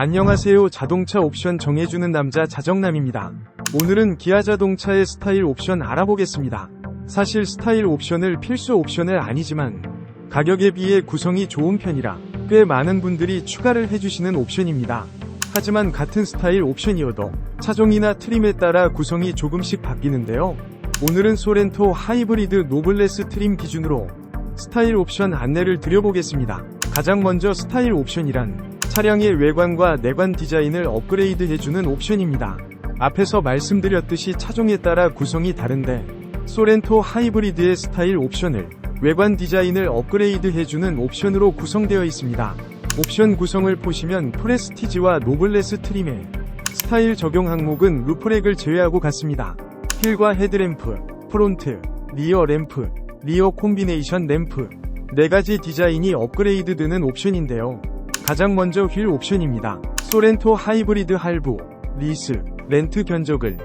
안녕하세요. 자동차 옵션 정해주는 남자 자정남입니다. 오늘은 기아 자동차의 스타일 옵션 알아보겠습니다. 사실 스타일 옵션을 필수 옵션은 아니지만 가격에 비해 구성이 좋은 편이라 꽤 많은 분들이 추가를 해주시는 옵션입니다. 하지만 같은 스타일 옵션이어도 차종이나 트림에 따라 구성이 조금씩 바뀌는데요. 오늘은 소렌토 하이브리드 노블레스 트림 기준으로 스타일 옵션 안내를 드려보겠습니다. 가장 먼저 스타일 옵션이란 차량의 외관과 내관 디자인을 업그레이드 해주는 옵션입니다. 앞에서 말씀드렸듯이 차종에 따라 구성이 다른데 소렌토 하이브리드의 스타일 옵션을 외관 디자인을 업그레이드 해주는 옵션으로 구성되어 있습니다. 옵션 구성을 보시면 프레스티지와 노블레스 트림의 스타일 적용 항목은 루프렉을 제외하고 같습니다. 휠과 헤드램프, 프론트, 리어 램프, 리어 콤비네이션 램프, 네 가지 디자인이 업그레이드 되는 옵션인데요. 가장 먼저 휠 옵션입니다. 소렌토 하이브리드 할부, 리스, 렌트 견적을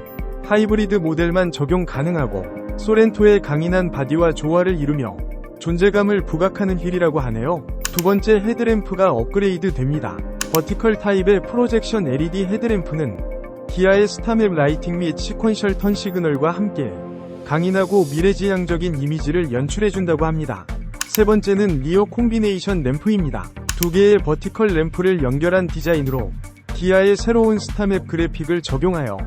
하이브리드 모델만 적용 가능하고 소렌토의 강인한 바디와 조화를 이루며 존재감을 부각하는 휠이라고 하네요. 두 번째 헤드램프가 업그레이드 됩니다. 버티컬 타입의 프로젝션 LED 헤드램프는 기아의 스타맵 라이팅 및 시퀀셜 턴 시그널과 함께 강인하고 미래지향적인 이미지를 연출해준다고 합니다. 세 번째는 리어 콤비네이션 램프입니다. 두 개의 버티컬 램프를 연결한 디자인으로 기아의 새로운 스타맵 그래픽을 적용하여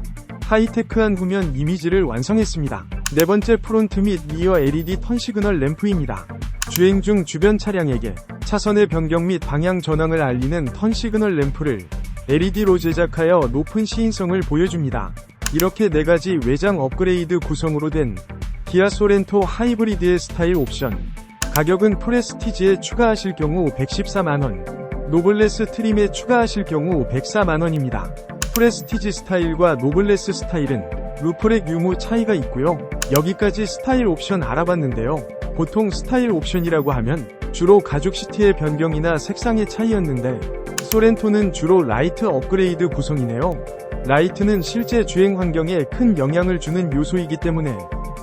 하이테크한 후면 이미지를 완성했습니다. 네 번째 프론트 및 리어 LED 턴 시그널 램프입니다. 주행 중 주변 차량에게 차선의 변경 및 방향 전환을 알리는 턴 시그널 램프를 LED로 제작하여 높은 시인성을 보여줍니다. 이렇게 네 가지 외장 업그레이드 구성으로 된 기아 소렌토 하이브리드의 스타일 옵션. 가격은 프레스티지에 추가하실 경우 114만원, 노블레스 트림에 추가하실 경우 104만원입니다. 프레스티지 스타일과 노블레스 스타일은 루프렉 유무 차이가 있고요. 여기까지 스타일 옵션 알아봤는데요. 보통 스타일 옵션이라고 하면 주로 가죽 시트의 변경이나 색상의 차이였는데 소렌토는 주로 라이트 업그레이드 구성이네요. 라이트는 실제 주행 환경에 큰 영향을 주는 요소이기 때문에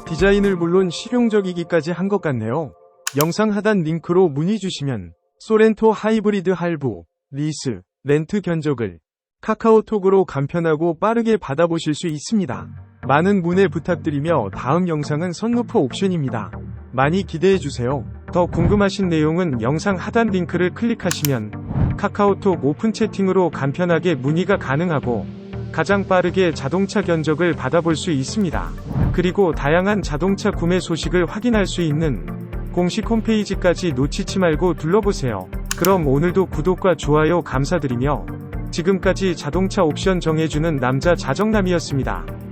디자인을 물론 실용적이기까지 한 것 같네요. 영상 하단 링크로 문의 주시면 소렌토 하이브리드 할부, 리스, 렌트 견적을 카카오톡으로 간편하고 빠르게 받아보실 수 있습니다. 많은 문의 부탁드리며 다음 영상은 선루프 옵션입니다. 많이 기대해주세요. 더 궁금하신 내용은 영상 하단 링크를 클릭하시면 카카오톡 오픈 채팅으로 간편하게 문의가 가능하고 가장 빠르게 자동차 견적을 받아볼 수 있습니다. 그리고 다양한 자동차 구매 소식을 확인할 수 있는 공식 홈페이지까지 놓치지 말고 둘러보세요. 그럼 오늘도 구독과 좋아요 감사드리며 지금까지 자동차 옵션 정해주는 남자 자정남이었습니다.